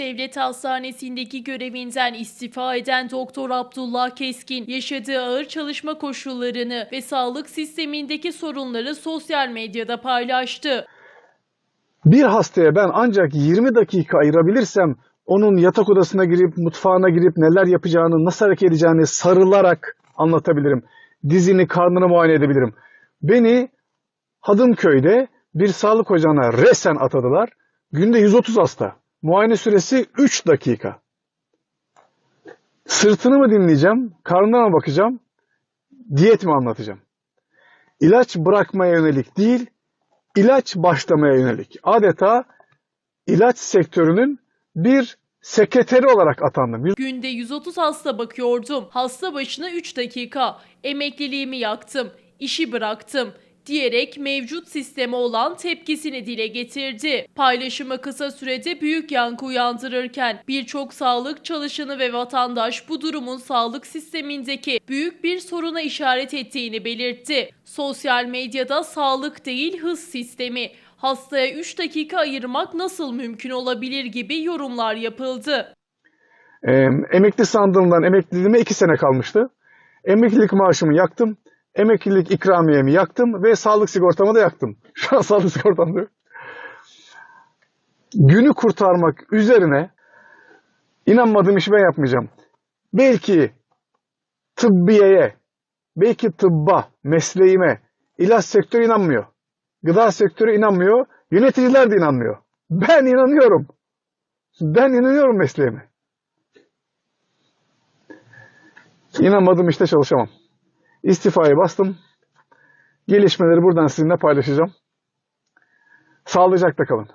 Devlet Hastanesi'ndeki görevinden istifa eden Doktor Abdullah Keskin yaşadığı ağır çalışma koşullarını ve sağlık sistemindeki sorunları sosyal medyada paylaştı. Bir hastaya ben ancak 20 dakika ayırabilirsem onun yatak odasına girip mutfağına girip neler yapacağını, nasıl hareket edeceğini sarılarak anlatabilirim. Dizini, karnını muayene edebilirim. Beni Hadımköy'de bir sağlık ocağına resen atadılar. Günde 130 hasta. Muayene süresi 3 dakika. Sırtını mı dinleyeceğim, karnına mı bakacağım, diyet mi anlatacağım? İlaç bırakmaya yönelik değil, ilaç başlamaya yönelik. Adeta ilaç sektörünün bir sekreteri olarak atandım. Günde 130 hasta bakıyordum. Hasta başına 3 dakika. Emekliliğimi yaktım. işi bıraktım diyerek mevcut sisteme olan tepkisini dile getirdi. Paylaşımı kısa sürede büyük yankı uyandırırken birçok sağlık çalışanı ve vatandaş bu durumun sağlık sistemindeki büyük bir soruna işaret ettiğini belirtti. Sosyal medyada sağlık değil hız sistemi, hastaya 3 dakika ayırmak nasıl mümkün olabilir gibi yorumlar yapıldı. Ee, emekli sandığımdan emekliliğime 2 sene kalmıştı. Emeklilik maaşımı yaktım. Emeklilik ikramiyemi yaktım ve sağlık sigortamı da yaktım. Şu an sağlık sigortam da. Günü kurtarmak üzerine inanmadığım işi ben yapmayacağım. Belki tıbbiyeye, belki tıbba, mesleğime, ilaç sektörü inanmıyor. Gıda sektörü inanmıyor. Yöneticiler de inanmıyor. Ben inanıyorum. Ben inanıyorum mesleğime. İnanmadığım işte çalışamam. İstifayı bastım. Gelişmeleri buradan sizinle paylaşacağım. Sağlıcakla kalın.